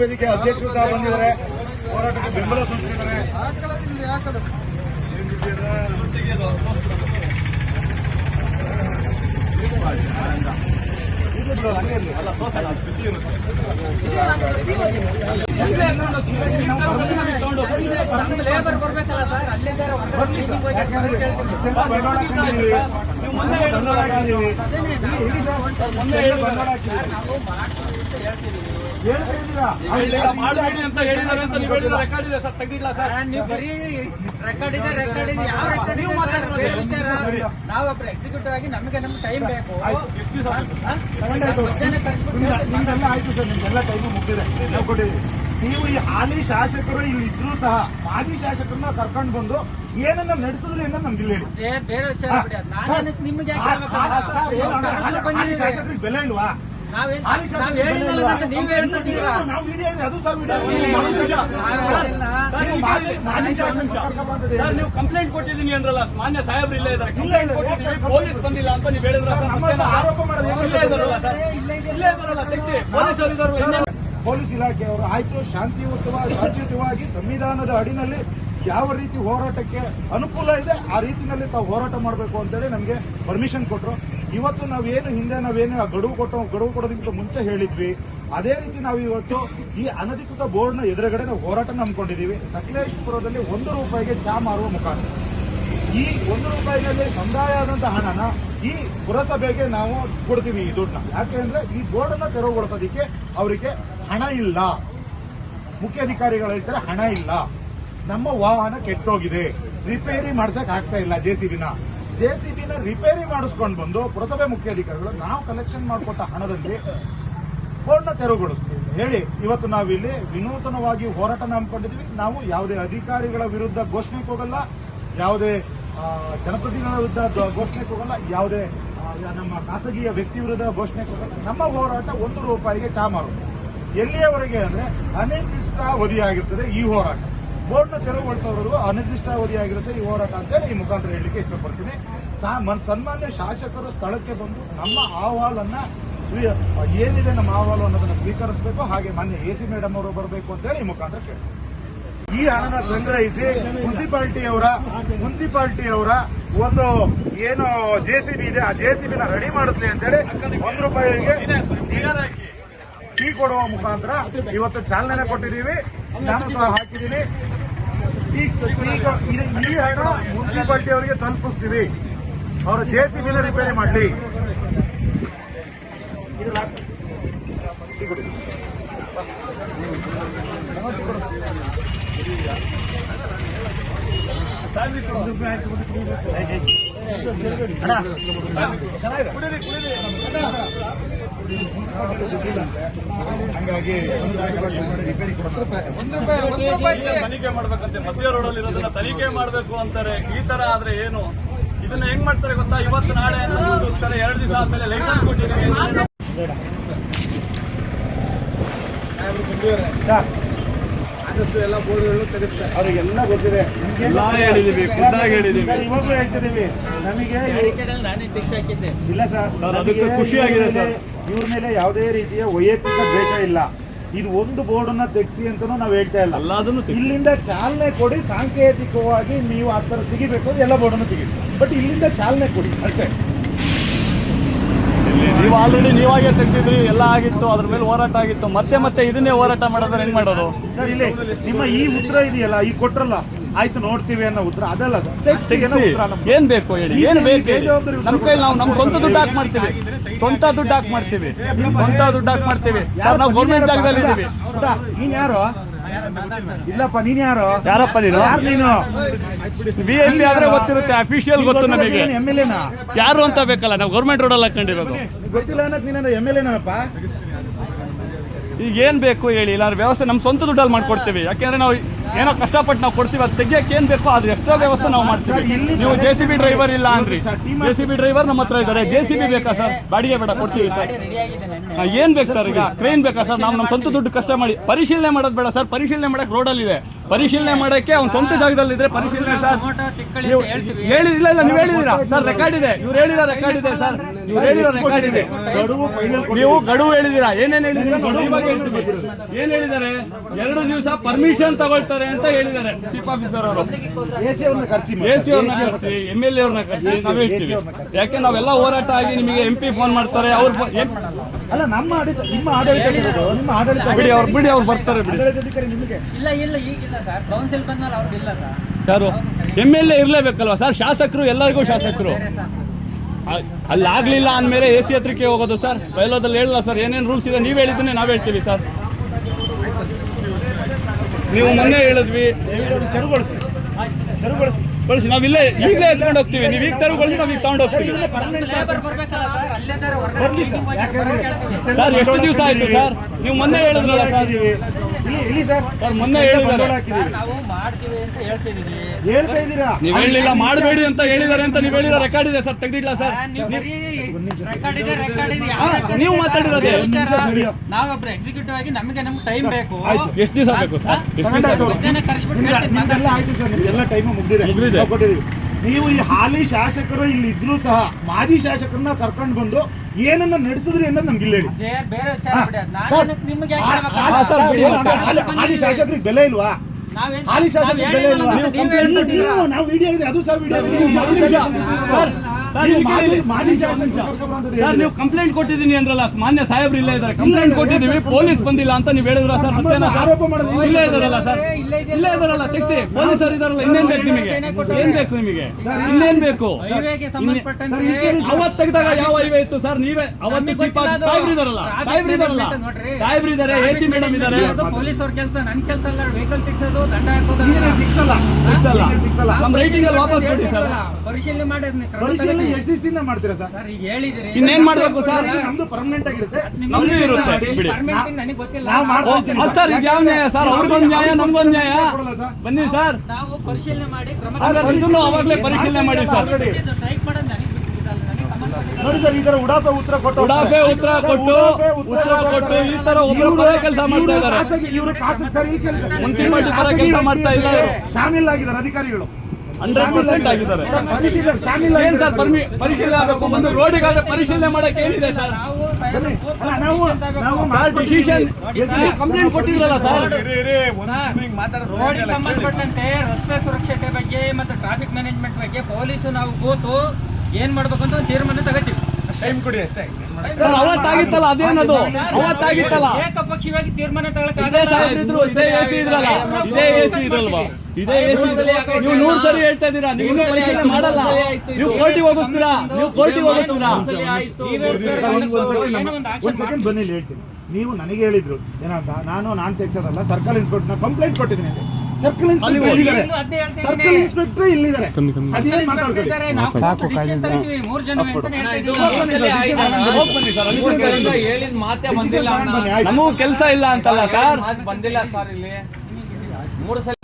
ವೇದಿಕೆ ಅಧ್ಯಕ್ಷರು ಸಹ ಬಂದಿದ್ದಾರೆ. ಹೋರಾಟಕ್ಕೆ ಬೆಂಬಲ ಸೂಚಿಸಿದ್ದಾರೆ. ಲೇಬರ್ ಬರ್ಬೇಕಲ್ಲ ಸರ್ ಅಲ್ಲಿದ್ದಾರೆ ಮಾಡಬೇಡಿ ಅಂತ ಹೇಳಿದ್ದಾರೆ ಅಂತ ನೀವು ಹೇಳಿದ್ರೆ ರೆಕಾರ್ಡ್ ಇದೆ ಸರ್ ತೆಗ್ದಿಲ್ಲ ಸರ್. ನೀವು ಬರೀ ರೆಕಾರ್ಡ್ ಇದೆ ರೆಕಾರ್ಡ್ ಇದೆ. ಯಾವ ರೆಕಾರ್ಡ್. ನಾವೊಬ್ರು ಎಕ್ಸಿಕ್ಯೂಟಿವ್ ಆಗಿ ನಮಗೆ ನಮ್ಗೆ ಟೈಮ್ ಬೇಕು. ಮಧ್ಯಾಹ್ನ ಕಳಿಸ್ಬಿಟ್ಟು ಆಯ್ತು ಸರ್ ನಿಮ್ದೆಲ್ಲ ಟೈಮು ಮುಗಿದಿದೆ. ನಾವು ಕೊಟ್ಟಿದ್ದೀವಿ. ನೀವು ಈ ಹಾಲಿ ಶಾಸಕರು ಇಲ್ಲಿ ಇದ್ರು ಸಹ ಮಾಜಿ ಶಾಸಕರನ್ನ ಕರ್ಕೊಂಡು ಬಂದು ಏನನ್ನ ನಡೆಸಿದ್ರೆ ಅಂತ ನಮ್ಗೆ ಇಲ್ಲಿ ಏನು. ಶಾಸಕರಿಗೆ ಬೆಲೆ ಇಲ್ವಾ? ನಾವ್ ಕಂಪ್ಲೇಂಟ್ ಕೊಟ್ಟಿದ್ದೀನಿ ಅಂದ್ರಲ್ಲ ಮಾನ್ಯ ಸಾಹೇಬ್ರು ಇಲ್ಲೇ ಇದ್ದಾರೆ. ಕಂಪ್ಲೇಂಟ್ ಪೊಲೀಸ್ ಬಂದಿಲ್ಲ ಅಂತ ನೀವು ಹೇಳಿದ್ರ ಆರೋಪ ಮಾಡೋದು ಏನು? ಇಲ್ಲೇ ಇದಾರಲ್ಲ ಸರ್. ಇಲ್ಲ, ಬರಲ್ಲ ತೆಗ್ಸಿ. ಪೊಲೀಸರು ಇದ್ದಾರೆ ಇನ್ನೇನು? ಪೊಲೀಸ್ ಇಲಾಖೆಯವರು ಆಯ್ತು. ಶಾಂತಿಯುತವಾಗಿ ಶಾಂತಿಯುತವಾಗಿ ಸಂವಿಧಾನದ ಅಡಿನಲ್ಲಿ ಯಾವ ರೀತಿ ಹೋರಾಟಕ್ಕೆ ಅನುಕೂಲ ಇದೆ, ಆ ರೀತಿನಲ್ಲಿ ತಾವು ಹೋರಾಟ ಮಾಡಬೇಕು ಅಂತೇಳಿ ನಮಗೆ ಪರ್ಮಿಷನ್ ಕೊಟ್ಟರು ಇವತ್ತು ನಾವೇನು ಹಿಂದೆ ನಾವೇನು ಗಡುವು ಕೊಟ್ಟು, ಗಡುವು ಕೊಡೋದಕ್ಕಿಂತ ಮುಂಚೆ ಹೇಳಿದ್ವಿ. ಅದೇ ರೀತಿ ನಾವು ಇವತ್ತು ಈ ಅನಧಿಕೃತ ಬೋರ್ಡ್ನ ಎದುರುಗಡೆ ನಾವು ಹೋರಾಟ ನಂಬ್ಕೊಂಡಿದ್ದೀವಿ ಸಕಲೇಶ್ಪುರದಲ್ಲಿ ಒಂದು ರೂಪಾಯಿಗೆ ಚಾ ಮಾರುವ ಮುಖಾಂತರ. ಈ ಒಂದು ರೂಪಾಯಿನಲ್ಲಿ ಸಂದಾಯ ಆದಂತಹ ಹಣನ ಈ ಪುರಸಭೆಗೆ ನಾವು ಕೊಡ್ತೀವಿ ಈ ದುಡ್ಡನ್ನ. ಯಾಕೆಂದ್ರೆ ಈ ಬೋರ್ಡ್ ಅನ್ನ ತೆರವುಗೊಳಿಸೋದಕ್ಕೆ ಅವರಿಗೆ ಹಣ ಇಲ್ಲ. ಮುಖ್ಯ ಅಧಿಕಾರಿಗಳು ಹೇಳ್ತಾರೆ ಹಣ ಇಲ್ಲ. ನಮ್ಮ ವಾಹನ ಕೆಟ್ಟೋಗಿದೆ. ರಿಪೇರಿ ಮಾಡ್ಸಕ್ ಆಗ್ತಾ ಇಲ್ಲ ಜೆ ಸಿ ಬಿನ. ರಿಪೇರಿ ಮಾಡಿಸ್ಕೊಂಡು ಬಂದು ಪುರಸಭೆ ಮುಖ್ಯಾಧಿಕಾರಿಗಳು ನಾವು ಕಲೆಕ್ಷನ್ ಮಾಡಿಕೊಟ್ಟ ಹಣದಲ್ಲಿ ಬೋರ್ಡ್ನ ತೆರವುಗೊಳಿಸ್ತೀವಿ. ಹೇಳಿ, ಇವತ್ತು ನಾವಿಲ್ಲಿ ವಿನೂತನವಾಗಿ ಹೋರಾಟ ನಂಬಿಕೊಂಡಿದ್ವಿ ನಾವು ಯಾವುದೇ ಅಧಿಕಾರಿಗಳ ವಿರುದ್ಧ ಘೋಷಣೆ ಹೋಗಲ್ಲ ಯಾವುದೇ ಜನಪ್ರತಿನಿಧಿಗಳ ವಿರುದ್ಧ ಘೋಷಣೆ ಹೋಗಲ್ಲ ಯಾವುದೇ ನಮ್ಮ ಖಾಸಗಿಯ ವ್ಯಕ್ತಿ ವಿರುದ್ಧ ಘೋಷಣೆಗೆ ಹೋಗಲ್ಲ ನಮ್ಮ ಹೋರಾಟ ಒಂದು ರೂಪಾಯಿಗೆ ಚಾ ಎಲ್ಲಿಯವರೆಗೆ ಅಂದ್ರೆ ಅನಿರ್ದಿಷ್ಟಾವಧಿಯಾಗಿರ್ತದೆ ಈ ಹೋರಾಟ. ಬೋರ್ಡ್ನ ತೆರವುಗೊಳಿಸೋವರೆಗೂ ಅನಿರ್ದಿಷ್ಟಾವಧಿಯಾಗಿರುತ್ತೆ ಈ ಹೋರಾಟ ಅಂತೇಳಿ ಈ ಮುಖಾಂತರ ಹೇಳಲಿಕ್ಕೆ ಇಷ್ಟಪಡ್ತೀನಿ. ಸನ್ಮಾನ್ಯ ಶಾಸಕರು ಸ್ಥಳಕ್ಕೆ ಬಂದು ನಮ್ಮ ಅಹವಾಲನ್ನ ಏನಿದೆ ನಮ್ಮ ಅಹವಾಲು ಅನ್ನೋದನ್ನ ಸ್ವೀಕರಿಸಬೇಕು. ಹಾಗೆ ಮಾನ್ಯ ಎ ಸಿ ಮೇಡಮ್ ಅವರು ಬರಬೇಕು ಅಂತೇಳಿ ಈ ಮುಖಾಂತರ ಕೇಳಿ ಈ ಹಣನ ಸಂಗ್ರಹಿಸಿ ಮುನ್ಸಿಪಾಲ್ಟಿಯವರ ಮುನ್ಸಿಪಾಲಿಟಿಯವರ ಒಂದು ಏನು ಜೆ ಸಿ ಬಿ ಇದೆ, ಆ ಜೆ ಸಿ ಬಿನ ರೆಡಿ ಮಾಡಿಸ್ಲಿ ಅಂತೇಳಿ ಒಂದು ರೂಪಾಯಿಗೆ ಟೀ ಕೊಡುವ ಮುಖಾಂತರ ಇವತ್ತು ಚಾಲನೆ ಕೊಟ್ಟಿದ್ದೀವಿ. ನಾನು ಸಹ ಹಾಕಿದ್ದೀನಿ. ಈ ಹಣ ಮುನ್ಸಿಪಾಲ್ಟಿ ಅವರಿಗೆ ತಲುಪಿಸ್ತೀವಿ. ಅವರು ಜೆ ಸಿ ಬಿನ ರಿಪೇರಿ ಮಾಡಲಿ. ಹಂಗಾಗಿ ತನಿಖೆ ಮಾಡ್ಬೇಕಂತೆ. ಮಧ್ಯ ರೋಡ್ ಅಲ್ಲಿ ಇರೋದನ್ನ ತನಿಖೆ ಮಾಡ್ಬೇಕು ಅಂತಾರೆ. ಈ ತರ ಆದ್ರೆ ಏನು? ಇದನ್ನ ಹೆಂಗ್ ಮಾಡ್ತಾರೆ ಗೊತ್ತಾ? ಇವತ್ತು ನಾಳೆ ಹೋಗ್ತಾರೆ ಎರಡು ದಿವಸ ಆದ್ಮೇಲೆ ಲೈಸೆನ್ಸ್ ಕೊಟ್ಟಿದ್ದೀವಿ ಸರ್ ಆದಷ್ಟು ಎಲ್ಲ ಬೋರ್ಡ್ಗಳು ತೆಗೆಸ್ತಾರೆ ಅವರಿಗೆಲ್ಲ ಗೊತ್ತಿದೆ. ನಮ್ಗೆ ಹೇಳಿದೀವಿ, ಖುದ್ದಾಗಿ ಹೇಳಿದೀವಿ. ಸರ್, ಇವಾಗ್ಲೂ ಹೇಳ್ತಿದ್ದೀವಿ ನಮಗೆ ಇಲ್ಲ ಸರ್. ಸರ್, ಅದಕ್ಕೆ ಖುಷಿಯಾಗಿದೆ ಇವ್ರ ಸರ್. ಮೇಲೆ- ಇವ್ರ ಮೇಲೆ ಯಾವುದೇ ರೀತಿಯ ವೈಯಕ್ತಿಕ ದ್ವೇಷ ಇಲ್ಲ. ಇದು ಒಂದು ಬೋರ್ಡ್ ಅನ್ನ ತೆಗ್ಸಿ ಅಂತಾನೂ ನಾವು ಹೇಳ್ತಾ ಇಲ್ಲ. ಎಲ್ಲದನ್ನು ಇಲ್ಲಿಂದ ಚಾಲನೆ ಕೊಡಿ ಸಾಂಕೇತಿಕವಾಗಿ ನೀವು ಆ ತರ ತೆಗಿಬೇಕು ಎಲ್ಲ ಬೋರ್ಡ್ ಅನ್ನು ತೆಗಿ ಬಟ್ ಇಲ್ಲಿಂದ ಚಾಲನೆ ಕೊಡಿ ಅಷ್ಟೇ. ನೀವು ಆಲ್ರೆಡಿ ನೀವಾಗೇ ತೆಗ್ದಿದ್ರಿ ಎಲ್ಲ ಆಗಿತ್ತು ಅದ್ರ ಮೇಲೆ ಹೋರಾಟ ಆಗಿತ್ತು. ಮತ್ತೆ ಮತ್ತೆ ಇದನ್ನೇ ಹೋರಾಟ ಮಾಡೋದ್ರೆ ಹೆಂಗ್ ಮಾಡೋದು? ಸರ್ ಇಲ್ಲಿ ನಿಮ್ಮ ಈ ಉತ್ತರ ಇದೆಯಲ್ಲ ಈ ಕೊಟ್ರಲ್ಲ ಆಯ್ತು ನೋಡ್ತೀವಿ ಅನ್ನೋ ಉತ್ತರ ಅದಲ್ಲ ಅದು. ತೆಗ್ಸಿ. ಉತ್ತರ. ಏನ್ ಬೇಕು ಹೇಳಿ? ಏನ್ ಬೇಕು ಹೇಳಿ? ಬೇಜವಾಬ್ದಾರಿ ನಮ್ ಕೈ ನಾವು ನಮ್ ಸ್ವಂತ ದುಡ್ಡು ಹಾಕಿ ಮಾಡ್ತೀವಿ. ಸ್ವಂತ ದುಡ್ಡು ಹಾಕ್ ಮಾಡ್ತೀವಿ. ಸ್ವಂತ ದುಡ್ಡು ಹಾಕ್ ಮಾಡ್ತೀವಿ. ನಾವು ಗೌರ್ಮೆಂಟ್ ಜಾಗದಲ್ಲಿ ನೀನ್ ಯಾರು? ಇಲ್ಲಪ್ಪ ನೀನ್ ಯಾರು? ಯಾರಪ್ಪ ನೀನು? ಯಾರು ನೀನು? ಬಿ ಎಂ ಪಿ ಆದ್ರೆ ಗೊತ್ತಿರುತ್ತೆ ಅಫಿಷಿಯಲ್ ಗೊತ್ತು ನಮಗೆ. ಎಂ ಎಲ್ ಎನ ಯಾರು ಅಂತ ಬೇಕಲ್ಲ ನಾವು ಗೌರ್ಮೆಂಟ್ ರೋಡ್ ಅಲ್ಲಿ ಹಾಕೊಂಡಿರೋದು. ಗೊತ್ತಿಲ್ಲ ಅನ್ನೋದು ನೀನು ಎಂ ಎಲ್ ಎನಪ್ಪ ಈಗ ಏನ್ ಬೇಕು ಹೇಳಿ ಇಲ್ಲ ವ್ಯವಸ್ಥೆ ನಮ್ಮ ಸ್ವಂತ ದುಡ್ಡಲ್ಲಿ ಮಾಡ್ಕೊಡ್ತೀವಿ. ಯಾಕೆಂದ್ರೆ ನಾವು ಏನೋ ಕಷ್ಟಪಟ್ಟು ನಾವು ಕೊಡ್ತೀವಿ ಅದು ತೆಗಿಯಕ್ಕೆ ಏನ್ ಬೇಕೋ ಅದ್ರ ಎಷ್ಟೋ ವ್ಯವಸ್ಥೆ ನಾವು ಮಾಡ್ತೀವಿ. ನೀವು ಜೆ ಸಿ ಬಿ ಡ್ರೈವರ್ ಇಲ್ಲ ಅಂದ್ರಿ. ಜೆ ಸಿ ಬಿ ಡ್ರೈವರ್ ನಮ್ಮ ಹತ್ರ ಇದ್ದಾರೆ. ಜೆ ಸಿ ಬಿ ಬೇಕಾ ಸರ್? ಬಾಡಿಗೆ ಬೇಡ ಕೊಡ್ತೀವಿ ಸರ್. ರೆಡಿ ಏನ್ ಬೇಕು ಸರ್ ಈಗ? ಕ್ರೇನ್ ಬೇಕಾ ಸರ್? ನಾವು ನಮ್ಮ ಸ್ವಂತ ದುಡ್ಡು ಕಷ್ಟ ಮಾಡಿ. ಪರಿಶೀಲನೆ ಮಾಡೋದು ಬೇಡ ಸರ್. ಪರಿಶೀಲನೆ ಮಾಡಕ್ ರೋಡಲ್ಲಿ ಇದೆ ಪರಿಶೀಲನೆ ಮಾಡಕ್ಕೆ ಅವ್ನ ಸ್ವಂತ ಜಾಗದಲ್ಲಿ ಇದ್ರೆ ಪರಿಶೀಲನೆ ಸರ್. ನೀವು ಅಂತ ಹೇಳ್ತೀವಿ. ಹೇಳಿ ಇಲ್ಲ ನೀವು ಹೇಳಿದೀರಾ ಸರ್ ರೆಕಾರ್ಡ್ ಇದೆ. ಇವ್ರು ಹೇಳಿರೋ ರೆಕಾರ್ಡ್ ಇದೆ ಸರ್. ಇವ್ರು ಹೇಳಿರೋ ರೆಕಾರ್ಡ್ ಇದೆ. ನೀವು ಗಡುವು ಹೇಳಿದಿರಾ ಏನೇನು ಹೇಳಿದಿರಾ ಇವಾಗ ಹೇಳ್ತೀವಿ. ಏನ್ ಹೇಳಿದ್ದಾರೆ? ಎರಡು ದಿವಸ ಪರ್ಮಿಷನ್ ತಗೊಳ್ತಾರೆ. ಅಂತ ಹೇಳಿದ್ದಾರೆ. ಚೀಫ್ ಆಫೀಸರ್ ಅವರು. ಎ ಸಿ ಅವ್ರನ್ನ ಕರ್ಸಿ ಕರೆಸಿ ಎಂ ಎಲ್ ಎ ಅವ್ರನ್ನ ಕರೆಸಿ ನಾವು ಹೇಳ್ತೀವಿ. ಯಾಕೆ ನಾವೆಲ್ಲ ಹೋರಾಟ ಆಗಿ ನಿಮಗೆ ಎಂ ಪಿ ಫೋನ್ ಮಾಡ್ತಾರೆ ಅವ್ರು ಅಲ್ಲ ನಮ್ಮ ಆಡಳಿತ ನಿಮ್ಮ ಆಡಳಿತ ನಿಮ್ಮ ಆಡಳಿತ ಬಿಡಿ ಅವ್ರು ಬಿಡಿ ಅವ್ರು ಬರ್ತಾರೆ ಬಿಡಿ. ಇಲ್ಲ ಇಲ್ಲ ಈಗಿಲ್ಲ ಸರ್. ಕೌನ್ಸಿಲ್ ಬಂದ್ಮೇಲೆ ಅವ್ರದ್ದು ಇಲ್ಲ ಸರ್. ಯಾರು? ಎಂ ಎಲ್ ಎ ಇರಲೇಬೇಕಲ್ವ ಸರ್? ಶಾಸಕರು ಎಲ್ಲರಿಗೂ ಶಾಸಕರು. ಅಲ್ಲಿ ಆಗ್ಲಿಲ್ಲ ಅಂದ್ಮೇಲೆ ಎ ಸಿ ಹತ್ರಕ್ಕೆ ಹೋಗೋದು ಸರ್? ಬಯಲೋದಲ್ಲಿ ಹೇಳಲ್ಲ ಸರ್ ಏನೇನು ರೂಲ್ಸ್ ಇದೆ? ನೀವು ಹೇಳಿದ್ದನ್ನೇ ನಾವು ಹೇಳ್ತೀವಿ ಸರ್. ನೀವು ಮೊನ್ನೆ ಹೇಳಿದ್ವಿ. ತೆರವುಗೊಳಿಸಿ ತೆರವುಗೊಳಿಸಿ ಕಳಿಸಿ ನಾವು ಇಲ್ಲೇ ಈಗಲೇ ಎತ್ಕೊಂಡು ಹೋಗ್ತೀವಿ. ನೀವು ಈಗ ತರುಗೊಳಿಸಿ ನಾವು ಈಗ ತಗೊಂಡು ಹೋಗ್ತೀವಿ. ಲೇಬರ್ ಬರ್ಬೇಕಲ್ಲ ಸರ್ ಎಷ್ಟು ದಿವಸ ಆಯ್ತು ಸರ್? ನೀವು ಮೊನ್ನೆ ಹೇಳಿದ್ರಲ್ಲ ಸರ್. ಸರ್ ಮೊನ್ನೆ ಹೇಳಿದ್ದಾರೆ. ನಾವು ಹೇಳಿಲ್ಲ ಮಾಡಬೇಡಿ ಅಂತ ಹೇಳಿದ್ದಾರೆ ಅಂತ ನೀವು ಹೇಳಿರೋ ರೆಕಾರ್ಡ್ ಇದೆ ಸರ್ ತೆಗ್ದಿಡ್ಲಾ ಸರ್? ನೀವು ಬರೀ ರೆಕಾರ್ಡ್ ಇದೆ. ರೆಕಾರ್ಡ್ ಇದೆ ನೀವು ಇದೆ? ಮಾತಾಡಿರೋದೇ. ಬೇರೆ ನಾವೊಬ್ರು ಎಕ್ಸಿಕ್ಯೂಟಿವ್ ಆಗಿ ನಮಗೆ ನಮ್ಗೆ ಟೈಮ್ ಬೇಕು. ಎಷ್ಟು ದಿವಸ ಬೇಕು ಸರ್? ನಿಮ್ದೆಲ್ಲ ಟೈಮ್ ಮುಗಿದಿದೆ. ನೀವು ಈ ಹಾಲಿ ಶಾಸಕರು ಇಲ್ಲಿ ಇದ್ರು ಸಹ ಮಾಜಿ ಶಾಸಕರನ್ನ ಕರ್ಕೊಂಡು ಬಂದು ಏನನ್ನ ನಡೆಸಿದ್ರಿ ಅಂತ ನಮ್ಗೆ ಇಲ್ಲ ಹೇಳಿ. ಬೇರೆ ಬೇರೆ ವಿಚಾರ ಬಿಡಿ. ನಾನು ನಿಮ್ಗೆ ಯಾಕೆ ಹಾ- ಹೇಳ್ಬೇಕಲ್ಲ? ಹಾ, ಸರ್, ಬಿಡಿ. ಹಾಲಿ- ಶಾಸಕರಿಗೆ ಬೆಲೆ ಇಲ್ವಾ? ಹಾಲಿ ಶಾಸಕರಿಗೆ ಬೆಲೆ ಇಲ್ವಾ? ನಾವು ವಿಡಿಯೋ ಇದೆ ಅದು ಸಹ ವಿಡಿಯೋ ಸರ್, ನೀವು ಕಂಪ್ಲೇಂಟ್ ಕೊಟ್ಟಿದ್ದೀನಿ ಅಂದ್ರಲ್ಲ ಮಾನ್ಯ ಸಾಹೇಬ್ರು ಇಲ್ಲೇ ಇದ್ದಾರೆ. ಕಂಪ್ಲೇಂಟ್ ಕೊಟ್ಟಿದ್ದೀವಿ ಪೊಲೀಸ್ ಬಂದಿಲ್ಲ ಅಂತ ನೀವು ಹೇಳಿದ್ರ ಸರ್ ಸತ್ಯನಾ ಸರ್? ಆರೋಪ ಮಾಡೋದು ಇಲ್ಲೇ ಇದಾರಲ್ಲ ಸರ್. ಇಲ್ಲೇ ಇದಾರಲ್ಲ ತೆಗ್ಸಿ. ಪೊಲೀಸರು ಇದಾರಲ್ಲ ಇನ್ನೇನ್ ಬೇಕು ನಿಮಗೆ? ಏನ್ ಬೇಕು ನಿಮಗೆ? ಇನ್ನೇನ್ ಬೇಕು? ಅವತ್ ತೆಗ್ದಾಗ ಯಾವ ಹೈವೇ ಇತ್ತು ಸರ್? ನೀವೇ ಅವತ್ತು. ಸಾಹೇಬ್ರು ಇದಾರಲ್ಲ ಸಾಹೇಬ್ರು ಇದಾರಲ್ಲ. ಸಾಹೇಬ್ರು ಇದಾರೆ ಎ ಸಿ ಮೇಡಮ್ ಇದಾರೆ ಅದು ಪೊಲೀಸ್ ಅವ್ರ ಕೆಲಸ ನನ್ ಕೆಲಸ ಅಲ್ಲ ವೆಹಿಕಲ್ ತಿಕ್ಸೋದು ದಂಡ ಹಾಕೋದು. ಫಿಕ್ಸ್ ಅಲ್ಲ. ಫಿಕ್ಸ್ ಅಲ್ಲ. ನಮ್ಮ ರೈಟಿಂಗ್ ಅಲ್ಲಿ. ವಾಪಸ್ ಕೊಡಿ ಸರ್. ಪರಿಶೀಲನೆ ಮಾಡಿ ಪರಿಶೀಲನೆ ತಗೊಳ್ಳಿ. ಎಷ್ಟು ದಿವಸದಿಂದ ಮಾಡ್ತೀರಾ ಸರ್? ಸರ್ ಈಗ ಹೇಳಿದಿರಿ. ಇನ್ನೇನ್ ಮಾಡ್ಬೇಕು ಸರ್? ನಮ್ದು ಪರ್ಮನೆಂಟ್ ಆಗಿರುತ್ತೆ. ನಮ್ದು ಇರುತ್ತೆ. ಬಿಡಿ ಪರ್ಮನೆಂಟ್ ನನಗೆ ಗೊತ್ತಿಲ್ಲ. ನಾವು ಓ, ಸರ್ ಇದು ಯಾವ ನ್ಯಾಯ ಸರ್? ಅವ್ರಿಗೊಂದು ನ್ಯಾಯ ನಮ್ಗೊಂದು ನ್ಯಾಯ? ಕೊಡಲ್ಲ ಸರ್. ಬನ್ನಿ ಸರ್. ನಾವು ಪರಿಶೀಲನೆ ಮಾಡಿ ಕ್ರಮ ಅವಾಗಲೇ ಪರಿಶೀಲನೆ ಮಾಡಿ ಸರ್. ಸ್ಟ್ರೈಕ್ ಮಾಡೋದು ನೋಡಿ ಈ ತರ ಉಡಾಫೆ ಉತ್ತರ ಕೊಟ್ಟು ಉಡಾಫೆ ಉತ್ತರ ಕೊಟ್ಟು ಉತ್ತರ ಕೊಟ್ಟು ಈ ತರ ಒಬ್ಬರು ಕೆಲಸ ಮಾಡ್ತಾ ಇದ್ದಾರೆ. ಇವರು ಖಾಸಗಿ ಸರ್ ಈ ಕೆಲಸ. ಮುನ್ಸಿಪಾಲ್ಟಿ ಪರ ಕೆಲ್ಸ ಮಾಡ್ತಾ ಇದ್ದಾರೆ. ಶಾಮಿಲ್ ಆಗಿದ್ದಾರೆ ಅಧಿಕಾರಿಗಳು. ಹಂಡ್ರೆಡ್ ಪರ್ಸೆಂಟ್ ಆಗಿದ್ದಾರೆ. ಏನ್ ಸರ್ ಪರಿಶೀಲನೆ ಆಗಬೇಕು? ಒಂದು ರೋಡಿಗಾದ್ರೆ ಪರಿಶೀಲನೆ ಮಾಡಕ್ಕೆ ಏನಿದೆ ಸರ್? ನಾವು ನಾವು ಡಿಸಿಷನ್ ಕಂಪ್ಲೇಂಟ್ ಕೊಟ್ಟಿದ್ರಲ್ಲ ಸರ್? ರೋಡಿಗೆ ಸಂಬಂಧಪಟ್ಟಂತೆ ರಸ್ತೆ ಸುರಕ್ಷತೆ ಬಗ್ಗೆ ಮತ್ತು ಟ್ರಾಫಿಕ್ ಮ್ಯಾನೇಜ್ಮೆಂಟ್ ಬಗ್ಗೆ ಪೊಲೀಸ್ ನಾವು ಕೂತು ಏನ್ ಮಾಡ್ಬೇಕು ಅಂತ ತೀರ್ಮಾನ ತಗೋತೀವಿ. ಸರ್ ಅವತ್ತಾಗಿತ್ತಲ್ಲ ಅದೇನದು? ಅವತ್ತಾಗಿತ್ತಲ್ಲ? ಏಕಪಕ್ಷೀಯವಾಗಿ ತೀರ್ಮಾನ ತಗೊಳಕ್ಕೆ ಇದೇ ಎಸಿ ಇದ್ರಲ್ಲ. ಇದೇ ಎ ಸಿ ಇದ್ರಲ್ವಾ ಇದೇ ನೀವು ನೂರು ಸರಿ ಹೇಳ್ತಾ ಇದ್ದೀರಾ ನೀವು ಪರಿಶೀಲನೆ ಮಾಡಲ್ಲ ನೀವು ಕೋರ್ಟಿಗೆ ಹೋಗಿಸ್ತೀರಾ ನೀವು ಕೋರ್ಟಿಗೆ ಹೋಗಿಸ್ತೀರಾ ಒಂದು ಒಂದ್ ಆಕ್ಷನ್ ಸೆಕೆಂಡ್ ಬನ್ನಿ ಹೇಳ್ತೀನಿ ನೀವು ನನಗೆ ಹೇಳಿದ್ರು ಏನಂತ ನಾನು ನಾನ್ ತೆಗ್ಸೋದಲ್ಲ ಸರ್ಕಲ್ ಇನ್ಸ್ಪೆಕ್ಟರ್ ಕಂಪ್ಲೇಂಟ್ ಕೊಟ್ಟಿದ್ದೀನಿ ಸರ್ಕಲ್ ಇನ್ಸ್ಪೆಕ್ಟರ್ ಇಲ್ಲಿದ್ದಾರೆ ಸರ್ಕಲ್ ಇನ್ಸ್ಪೆಕ್ಟರ್ ಇಲ್ಲಿದ್ದಾರೆ ಅದೇನ್ ನಮಗೂ ಕೆಲಸ ಇಲ್ಲ ಅಂತಲ್ಲ ಸರ್ ಬಂದಿಲ್ಲ ಸರ್ ಇಲ್ಲಿ ಮೂರು ಸಲ